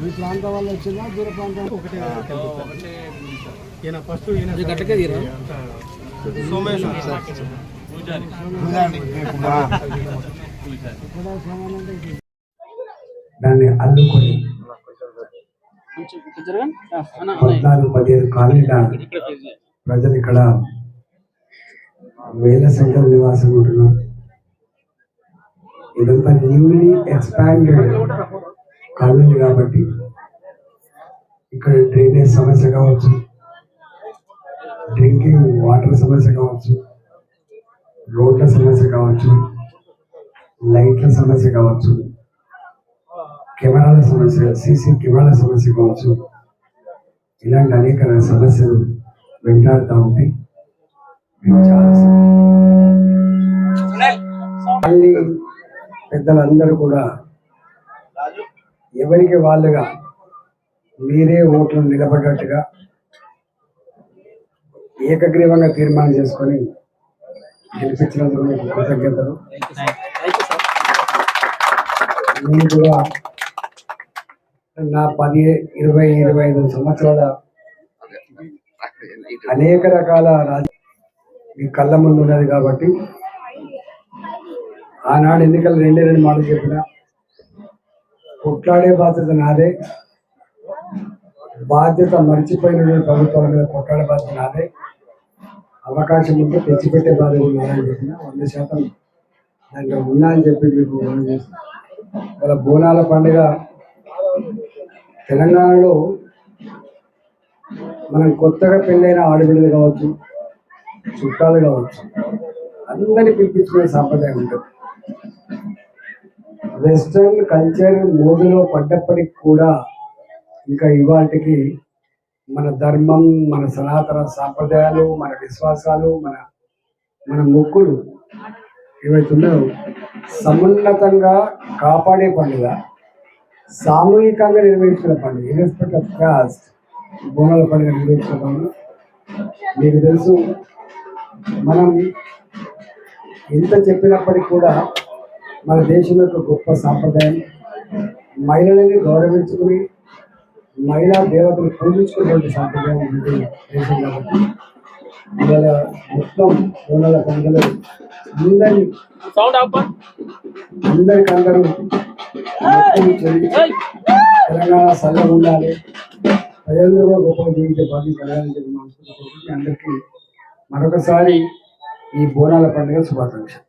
ఈ ప్రాంతం వల్ల వచ్చిందా? దూర ప్రాంతం? ఒకటి ఈయన ఫస్ట్ తీరా దాన్ని అల్లుకొని పద్నాలుగు పదిహేను కాలనీల ప్రజలు ఇక్కడ వేల సంఖ్యలో నివాసం ఉంటున్నారు. ఇదంతా న్యూలీ ఎక్స్పాండెడ్ కాలనీ కాబట్టి ఇక్కడ డ్రైనేజ్ సమస్య కావచ్చు డ్రింకింగ్ వాటర్ సమస్య కావచ్చు రోడ్ల సమస్య కావచ్చు లైట్ల సమస్య కావచ్చు కెమెరాల సమస్య సీసీ కెమెరాల సమస్య కావచ్చు ఇలాంటి అనేక సమస్యలు వెంటాడుతూ ఉంటాయి మళ్ళీ పెద్దలందరూ కూడా ఎవరికి వాళ్ళుగా మీరే ఓట్లు నిలబడ్డట్టుగా ఏకగ్రీవంగా తీర్మానం చేసుకొని గెలిపించినందుకు మీకు కృతజ్ఞతలు. నేను కూడా నా పది ఇరవై ఇరవై ఐదు సంవత్సరాల అనేక రకాల రాజ మీ కళ్ళ ముందు ఉన్నది కాబట్టి ఆనాడు ఎన్నికలు రెండే రెండు మాటలు చెప్పిన. కొట్లాడే బాధ్యత నాదే. బాధ్యత మర్చిపోయిన ప్రభుత్వాల మీద కొట్లాడే బాధ్యత నాదే. అవకాశం ఉంటే తెచ్చిపెట్టే బాధ్యత నాదని చెప్పిన. వంద శాతం దాంట్లో ఉన్నా అని చెప్పి మీకు ఇలా బోనాల పండుగ తెలంగాణలో మనం కొత్తగా పెళ్ళైన ఆడబిడ్డలు కావచ్చు చుట్టాలు కావచ్చు అందరినీ పిలిపించుకునే సాంప్రదాయం ఉంటుంది. వెస్ట్రన్ కల్చర్ మోజులో పడ్డప్పటికి కూడా ఇంకా ఇవాటికి మన ధర్మం మన సనాతన సాంప్రదాయాలు మన విశ్వాసాలు మన మన మొక్కులు ఏవైతున్నాయో సమున్నతంగా కాపాడే పండుగ సామూహికంగా నిర్వహించిన పండుగ ఇర్రెస్పెక్ట్ ఆఫ్ కాస్ట్ బోనాల పండుగ నిర్వహించిన పండుగ. మీకు తెలుసు మనం ఎంత చెప్పినప్పటికీ కూడా మన దేశం యొక్క గొప్ప సాంప్రదాయం మహిళలని గౌరవించుకుని మహిళా దేవతను పూజించుకునేటువంటి సాంప్రదాయం ఉంది దేశం కాబట్టి. ఇవాళ మొత్తం అందరి అందరికి అందరూ తెలంగాణ చల్లగా ఉండాలి. ప్రజలందరూ కూడా గొప్పగా జీవించే బాధ్యత కలగాలని చెప్పి మనసుకుంటున్నాం అందరికీ మరొకసారి ఈ బోనాల పండుగ శుభాకాంక్షలు.